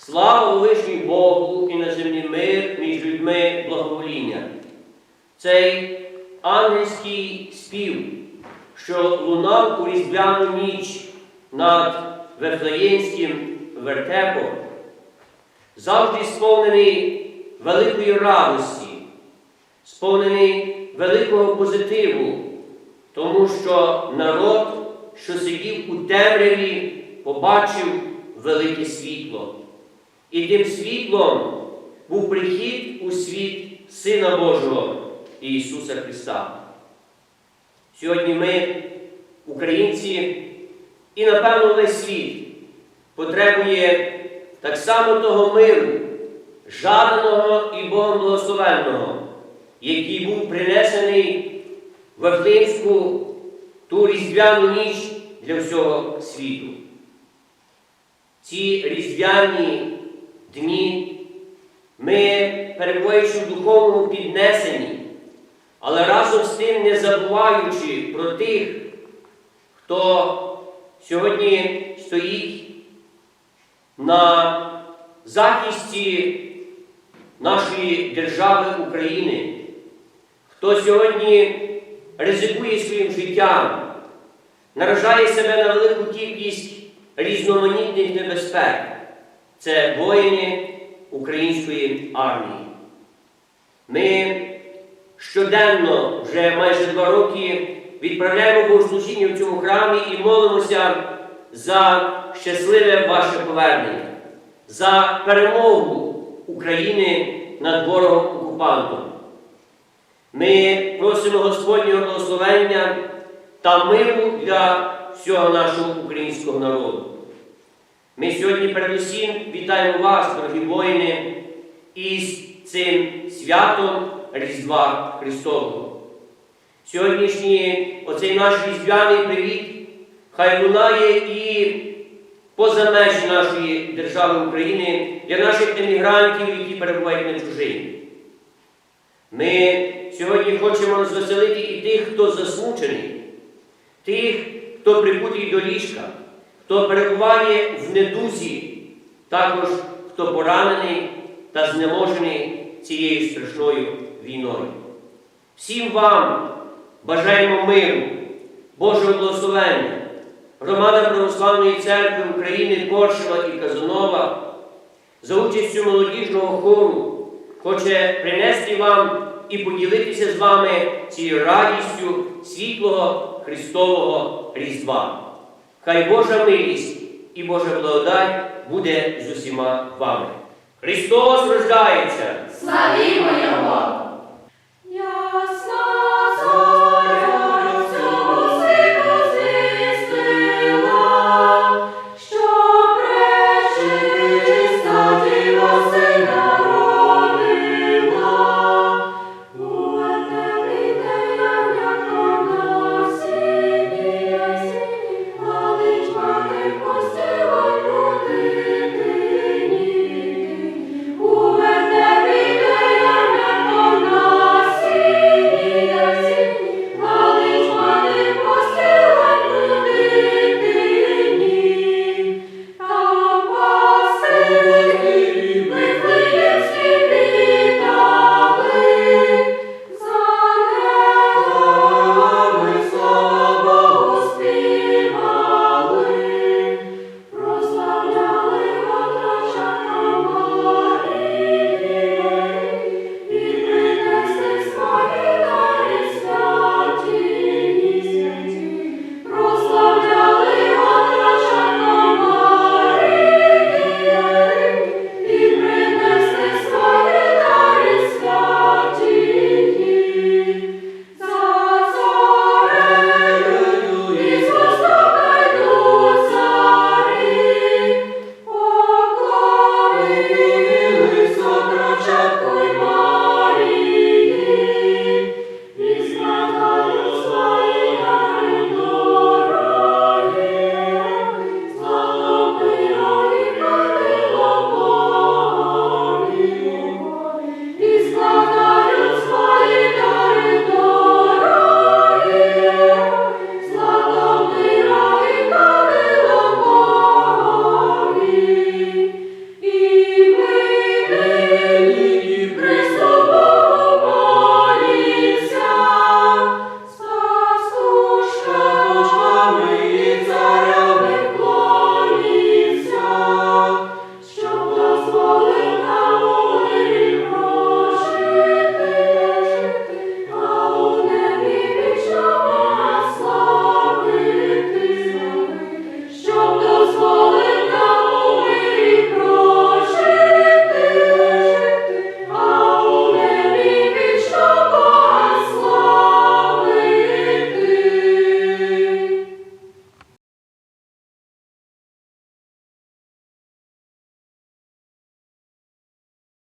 Слава Вишній Богу і на землі мир між людьми благовоління. Цей ангельський спів, що лунав у різдвяну ніч над Вифлеємським вертепом, завжди сповнений великої радості, сповнений великого позитиву, тому що народ, що сидів у темряві, побачив велике світло. І тим світлом був прихід у світ Сина Божого Ісуса Христа. Сьогодні ми, українці, і, напевно, весь світ потребує так само того миру, жаданого і Богом благословенного, який був принесений в Вифлеємську ту різдвяну ніч для всього світу. Ці різдвяні дні ми, перебуваючи в духовному піднесенні, але разом з тим не забуваючи про тих, хто сьогодні стоїть на захисті нашої держави України, хто сьогодні ризикує своїм життям, наражає себе на велику кількість різноманітних небезпек. Це воїни української армії. Ми щоденно вже майже два роки відправляємо богослужіння в цьому храмі і молимося за щасливе ваше повернення, за перемогу України над ворогом-окупантом. Ми просимо Господнього благословення та миру для всього нашого українського народу. Ми сьогодні передусім вітаємо вас, дорогі воїни, із цим святом Різдва Христового. Сьогоднішній оцей наш різдвяний привіт хай лунає і поза межі нашої держави України для наших емігрантів, які перебувають на чужині. Ми сьогодні хочемо розвеселити і тих, хто засмучений, тих, хто прикутий до ліжка, хто перебуває в недузі, також хто поранений та знеможений цією страшною війною. Всім вам бажаємо миру, Божого благословення, громада Православної церкви України Коршева і Казанова за участю молодіжного хору хоче принести вам і поділитися з вами цією радістю світлого Христового Різдва. Хай Божа милість і Божа благодать буде з усіма вами. Христос рождається! Славімо Його!